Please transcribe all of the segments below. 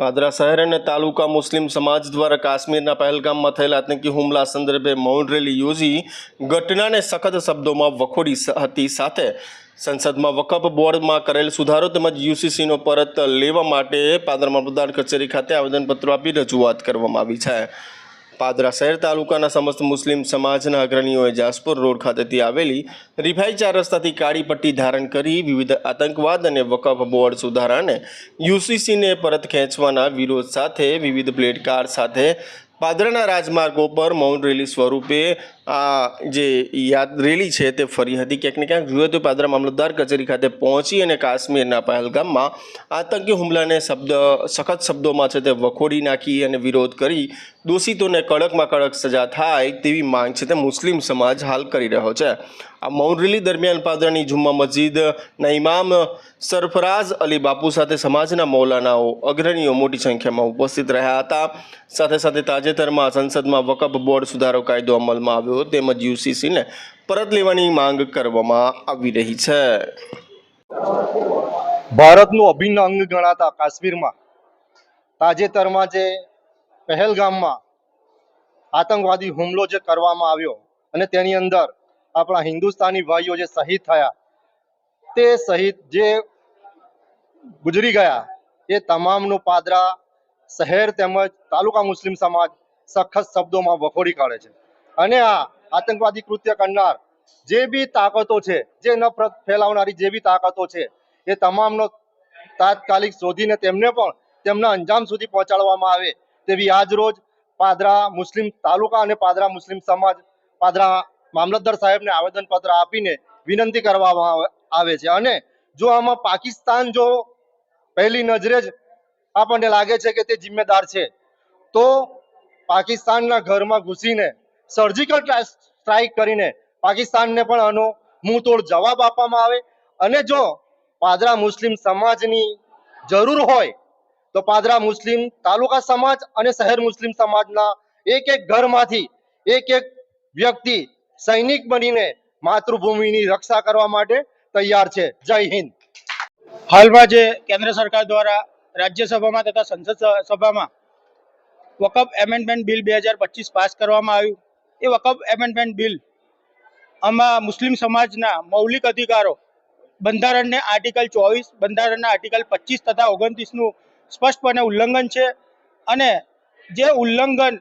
પાદરા શહેર અને તાલુકા મુસ્લિમ સમાજ દ્વારા કાશ્મીરના પહેલગામમાં થયેલા આતંકી હુમલા સંદર્ભે મૌન રેલી યોજી ઘટનાને સખત શબ્દોમાં વખોડી હતી સાથે સંસદમાં વકફ બોર્ડમાં કરેલ સુધારો તેમજ યુસીસીનો પરત લેવા માટે પાદરા મામલતદાર કચેરી ખાતે આવેદનપત્રો આપી રજૂઆત કરવામાં આવી છે. પાદરા શહેર તાલુકાના સમસ્ત મુસ્લિમ સમાજના અગ્રણીઓએ જાસપુર રોડ ખાતેથી આવેલી રિફાઈ ચાર રસ્તાથી કાળી પટ્ટી ધારણ કરી વિવિધ આતંકવાદ અને વકફ બોર્ડ સુધારાને યુસીસીને પરત ખેંચવાના વિરોધ સાથે વિવિધ પ્લેટ કાર્ડ સાથે પાદરાના રાજમાર્ગો પર મૌન રેલી સ્વરૂપે આ જે યાદ રેલી છે તે ફરી હતી. ક્યાંક ને ક્યાંક જોઈએ તો પાદરા મામલતદાર કચેરી ખાતે પહોંચી અને કાશ્મીરના પહેલગામમાં આતંકી હુમલાને શબ્દ, સખત શબ્દોમાં છે તે વખોડી નાખી અને વિરોધ કરી દોષિતોને કડકમાં કડક સજા થાય તેવી માંગ છે તે મુસ્લિમ સમાજ હાલ કરી રહ્યો છે. આ મૌન રેલી દરમિયાન પાદરાની જુમ્મા મસ્જિદના ઇમામ સરફરાઝ અલી બાપુ સાથે સમાજના મૌલાનાઓ, અગ્રણીઓ મોટી સંખ્યામાં ઉપસ્થિત રહ્યા હતા. સાથે સાથે તાજેતરમાં સંસદમાં વકફ બોર્ડ સુધારો કાયદો અમલમાં આવ્યો તેમજ યુસીસીને પરત લેવાની માંગ કરવામાં આવી રહી છે. ભારતનું અભિન્ન અંગ ગણાતા કાશ્મીરમાં તાજેતરમાં જે પહેલગામમાં આતંકવાદી હુમલો જે કરવામાં આવ્યો અને તેની અંદર આપણા હિન્દુસ્તાની ભાઈઓ જે શહીદ થયા, તે શહીદ જે ગુજરી ગયા, એ તમામનો પાદરા શહેર તેમજ તાલુકા મુસ્લિમ સમાજ સખત શબ્દોમાં વખોડી કાઢે છે. અને આ આતંકવાદી કૃત્ય કરનાર જે બી તાકાતો છે, જે નફરત ફેલાવનારી જે બી તાકાતો છે, એ તમામનો તાત્કાલિક શોધીને તેમને પણ તેમના અંજામ સુધી પહોંચાડવામાં આવે તેવી આજ રોજ પાદરા મુસ્લિમ તાલુકા અને પાદરા મુસ્લિમ સમાજ, પાદરા મામલતદાર સાહેબને આવેદનપત્ર આપીને વિનંતી કરવામાં આવે- છે. અને જો આમાં પાકિસ્તાન જો પહેલી નજરે જ આપણને લાગે છે કે તે જિમ્મેદાર છે, તો પાકિસ્તાનના ઘરમાં ઘૂસીને સર્જિકલ સ્ટ્રાઇક કરીને પાકિસ્તાનને પણ આનો મુંહતોડ જવાબ આપવામાં આવે. અને જો પાદરા મુસ્લિમ સમાજની જરૂર હોય, તો પાદરા મુસ્લિમ તાલુકા સમાજ અને શહેર મુસ્લિમ સમાજના એક એક ઘરમાંથી એક એક વ્યક્તિ સૈનિક બનીને માતૃભૂમિની રક્ષા કરવા માટે તૈયાર છે. જય હિન્દ. હાલમાં જે કેન્દ્ર સરકાર દ્વારા રાજ્યસભામાં તથા સંસદ સભામાં વકફ એમેન્ડમેન્ટ બિલ બે હજાર પચીસ પાસ કરવામાં આવ્યું. એ વકફ એમેન્ડમેન્ટ બિલ આમાં મુસ્લિમ સમાજના મૌલિક અધિકારો, બંધારણને આર્ટિકલ ચોવીસ, બંધારણના આર્ટિકલ પચીસ તથા ઓગણત્રીસનું સ્પષ્ટપણે ઉલ્લંઘન છે અને જે ઉલ્લંઘન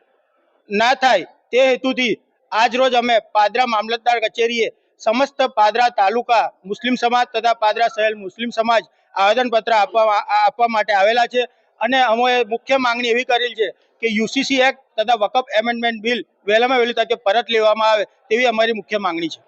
ના થાય તે હેતુથી આજરોજ અમે પાદરા મામલતદાર કચેરીએ સમસ્ત પાદરા તાલુકા મુસ્લિમ સમાજ તથા પાદરા શહેર મુસ્લિમ સમાજ આવેદનપત્ર આપવા આપવા માટે આવેલા છે અને અમે મુખ્ય માંગણી એવી કરેલ છે કે યુસીસી એક્ટ તથા વકફ એમેન્ડમેન્ટ બિલ વહેલામાં વહેલી તકે પરત લેવામાં આવે તેવી અમારી મુખ્ય માંગણી છે.